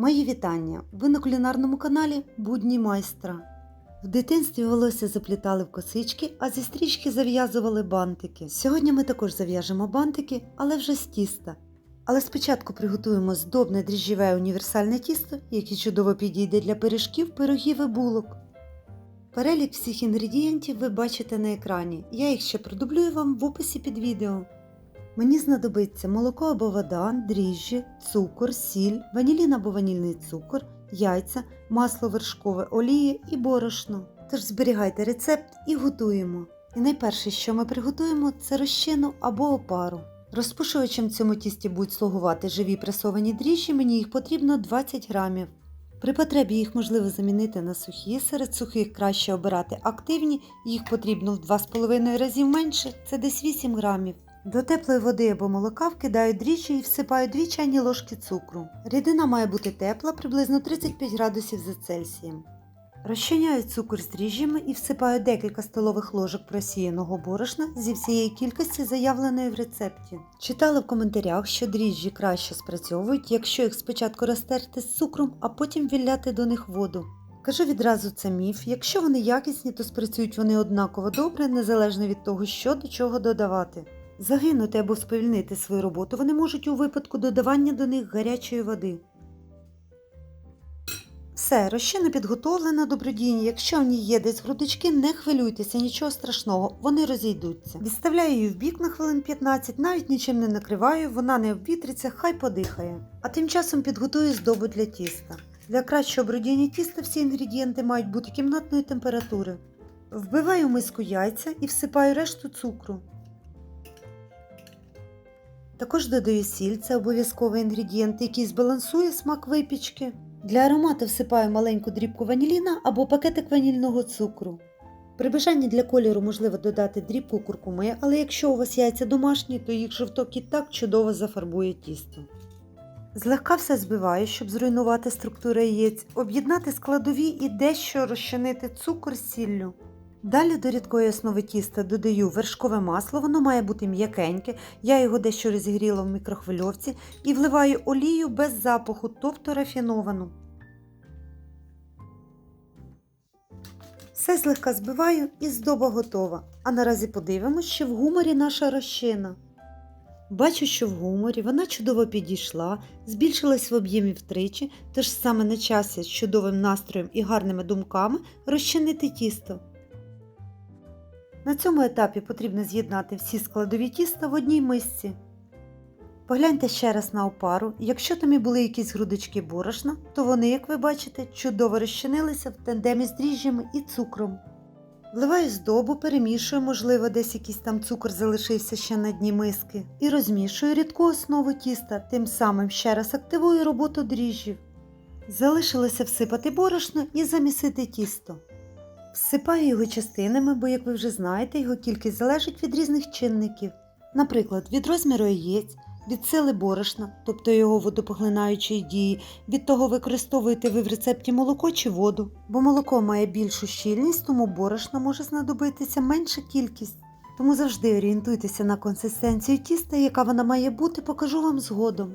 Мої вітання! Ви на кулінарному каналі Будні майстра. В дитинстві волосся заплітали в косички, а зі стрічки зав'язували бантики. Сьогодні ми також зав'яжемо бантики, але вже з тіста. Але спочатку приготуємо здобне дріжджіве універсальне тісто, яке чудово підійде для пиріжків, пирогів і булок. Перелік всіх інгредієнтів ви бачите на екрані. Я їх ще продублюю вам в описі під відео. Мені знадобиться молоко або вода, дріжджі, цукор, сіль, ванілін або ванільний цукор, яйця, масло вершкове, олія і борошно. Тож зберігайте рецепт і готуємо. І найперше, що ми приготуємо, це розчину або опару. Розпушувачем цьому тісті будуть слугувати живі пресовані дріжджі, мені їх потрібно 20 грамів. При потребі їх можливо замінити на сухі, серед сухих краще обирати активні, їх потрібно в 2,5 разів менше, це десь 8 грамів. До теплої води або молока вкидаю дріжджі і всипаю 2 чайні ложки цукру. Рідина має бути тепла, приблизно 35 градусів за Цельсієм. Розчиняю цукор з дріжджами і всипаю декілька столових ложок просіяного борошна зі всієї кількості, заявленої в рецепті. Читала в коментарях, що дріжджі краще спрацьовують, якщо їх спочатку розтерти з цукром, а потім вілляти до них воду. Кажу відразу, це міф. Якщо вони якісні, то спрацюють вони однаково добре, незалежно від того, що до чого додавати. Загинути або сповільнити свою роботу вони можуть у випадку додавання до них гарячої води. Все, розчина підготовлена добродійні. Якщо в ній є десь грудочки, не хвилюйтеся, нічого страшного, вони розійдуться. Відставляю її в бік на хвилин 15, навіть нічим не накриваю, вона не обвітриться, хай подихає. А тим часом підготую здобу для тіста. Для кращого бродіння тіста всі інгредієнти мають бути кімнатної температури. Вбиваю миску яйця і всипаю решту цукру. Також додаю сіль, це обов'язковий інгредієнт, який збалансує смак випічки. Для аромату всипаю маленьку дрібку ваніліна або пакетик ванільного цукру. При бажанні для кольору можливо додати дрібку куркуми, але якщо у вас яйця домашні, то їх жовток і так чудово зафарбує тісто. Злегка все збиваю, щоб зруйнувати структуру яєць, об'єднати складові і дещо розчинити цукор сіллю. Далі до рідкої основи тіста додаю вершкове масло, воно має бути м'якеньке, я його дещо розігріла в мікрохвильовці і вливаю олію без запаху, тобто рафіновану. Все злегка збиваю і здоба готова. А наразі подивимось, що в гуморі наша розчина. Бачу, що в гуморі вона чудово підійшла, збільшилась в об'ємі втричі, тож саме на часі з чудовим настроєм і гарними думками розчинити тісто. На цьому етапі потрібно з'єднати всі складові тіста в одній мисці. Погляньте ще раз на опару. Якщо там і були якісь грудочки борошна, то вони, як ви бачите, чудово розчинилися в тандемі з дріжджами і цукром. Вливаю здобу, перемішую, можливо, десь якийсь там цукор залишився ще на дні миски, і розмішую рідку основу тіста, тим самим ще раз активую роботу дріжджів. Залишилося всипати борошно і замісити тісто. Всипаю його частинами, бо, як ви вже знаєте, його кількість залежить від різних чинників. Наприклад, від розміру яєць, від сили борошна, тобто його водопоглинаючої дії, від того використовуєте ви в рецепті молоко чи воду. Бо молоко має більшу щільність, тому борошна може знадобитися менша кількість. Тому завжди орієнтуйтеся на консистенцію тіста, яка вона має бути, покажу вам згодом.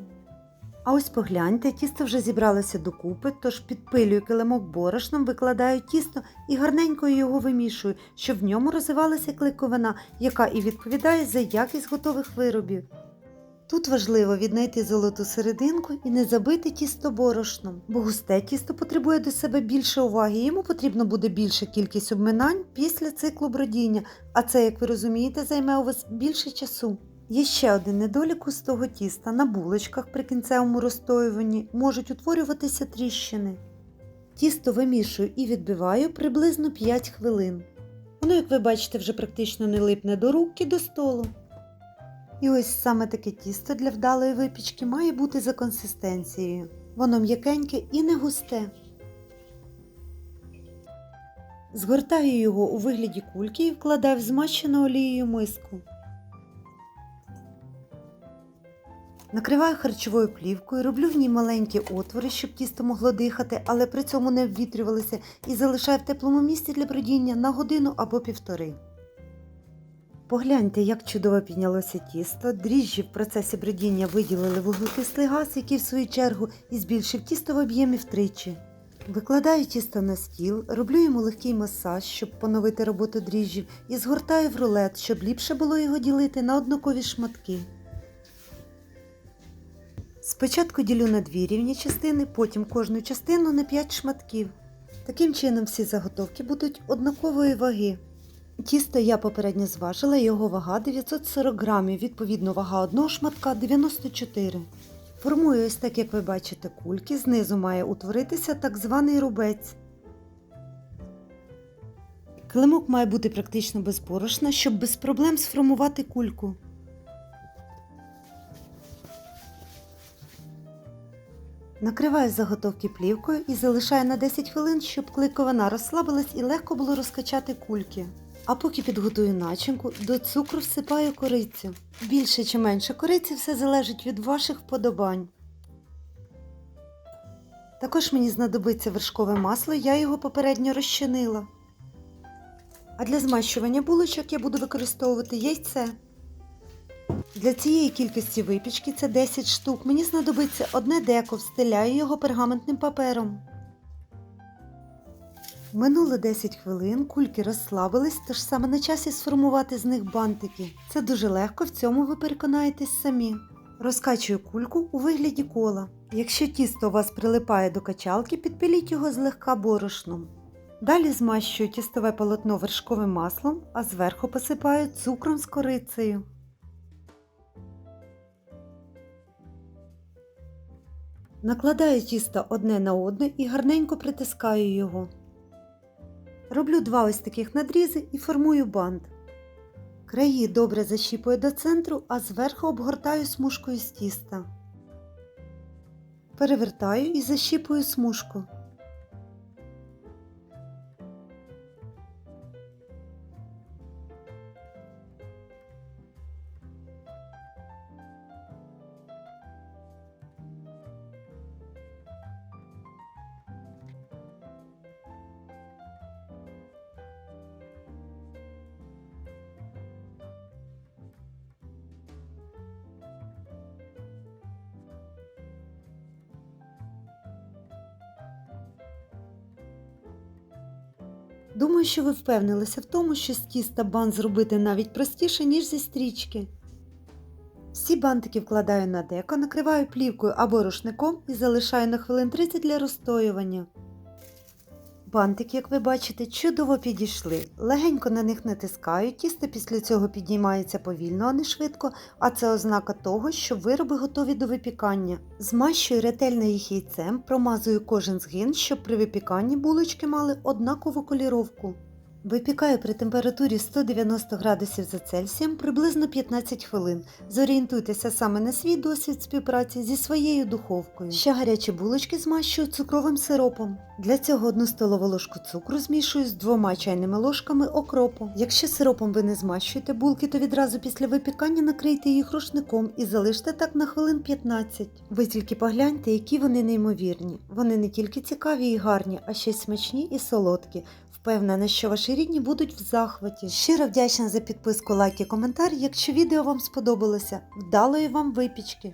А ось погляньте, тісто вже зібралося докупи, тож підпилюю килимок борошном, викладаю тісто і гарненько його вимішую, щоб в ньому розвивалася клейковина, яка і відповідає за якість готових виробів. Тут важливо віднайти золоту серединку і не забити тісто борошном, бо густе тісто потребує до себе більше уваги, йому потрібно буде більша кількість обминань після циклу бродіння, а це, як ви розумієте, займе у вас більше часу. Є ще один недолік з того тіста. На булочках при кінцевому розстоюванні можуть утворюватися тріщини. Тісто вимішую і відбиваю приблизно 5 хвилин. Воно, як ви бачите, вже практично не липне до рук і до столу. І ось саме таке тісто для вдалої випічки має бути за консистенцією. Воно м'якеньке і не густе. Згортаю його у вигляді кульки і вкладаю в змащену олією миску. Накриваю харчовою плівкою, роблю в ній маленькі отвори, щоб тісто могло дихати, але при цьому не обвітрювалося, і залишаю в теплому місці для бродіння на годину або півтори. Погляньте, як чудово піднялося тісто. Дріжджі в процесі бродіння виділили вуглекислий газ, який в свою чергу і збільшив тісто в об'ємі втричі. Викладаю тісто на стіл, роблю йому легкий масаж, щоб поновити роботу дріжджів, і згортаю в рулет, щоб ліпше було його ділити на однакові шматки. Спочатку ділю на дві рівні частини, потім кожну частину на 5 шматків. Таким чином всі заготовки будуть однакової ваги. Тісто я попередньо зважила, його вага 940 грамів, відповідно вага одного шматка 94. Формую ось так, як ви бачите, кульки, знизу має утворитися так званий рубець. Килимок має бути практично без борошна, щоб без проблем сформувати кульку. Накриваю заготовки плівкою і залишаю на 10 хвилин, щоб клейковина розслабилась і легко було розкачати кульки. А поки підготую начинку, до цукру всипаю корицю. Більше чи менше кориці все залежить від ваших вподобань. Також мені знадобиться вершкове масло, я його попередньо розчинила. А для змащування булочок я буду використовувати яйце. Для цієї кількості випічки це 10 штук. Мені знадобиться одне деко, встиляю його пергаментним папером. Минуло 10 хвилин, кульки розслабились, тож саме на часі сформувати з них бантики. Це дуже легко, в цьому ви переконаєтесь самі. Розкачую кульку у вигляді кола. Якщо тісто у вас прилипає до качалки, підпиліть його злегка борошном. Далі змащую тістове полотно вершковим маслом, а зверху посипаю цукром з корицею. Накладаю тісто одне на одне і гарненько притискаю його. Роблю два ось таких надрізи і формую бант. Краї добре защіпую до центру, а зверху обгортаю смужкою з тіста. Перевертаю і защіпую смужку. Думаю, що ви впевнилися в тому, що з тіста бан зробити навіть простіше, ніж зі стрічки. Всі бантики вкладаю на деко, накриваю плівкою або рушником і залишаю на хвилин 30 для розстоювання. Бантики, як ви бачите, чудово підійшли. Легенько на них натискають, тісто після цього піднімається повільно, а не швидко, а це ознака того, що вироби готові до випікання. Змащую ретельно їх яйцем, промазую кожен згин, щоб при випіканні булочки мали однакову коліровку. Випікаю при температурі 190 градусів за Цельсієм приблизно 15 хвилин. Зорієнтуйтеся саме на свій досвід співпраці зі своєю духовкою. Ще гарячі булочки змащую цукровим сиропом. Для цього одну столову ложку цукру змішую з двома чайними ложками окропу. Якщо сиропом ви не змащуєте булки, то відразу після випікання накрийте їх рушником і залиште так на хвилин 15. Ви тільки погляньте, які вони неймовірні. Вони не тільки цікаві і гарні, а ще й смачні і солодкі. Впевнена, що ваші рідні будуть в захваті. Щиро вдячна за підписку, лайк і коментар, якщо відео вам сподобалося. Вдалої вам випічки!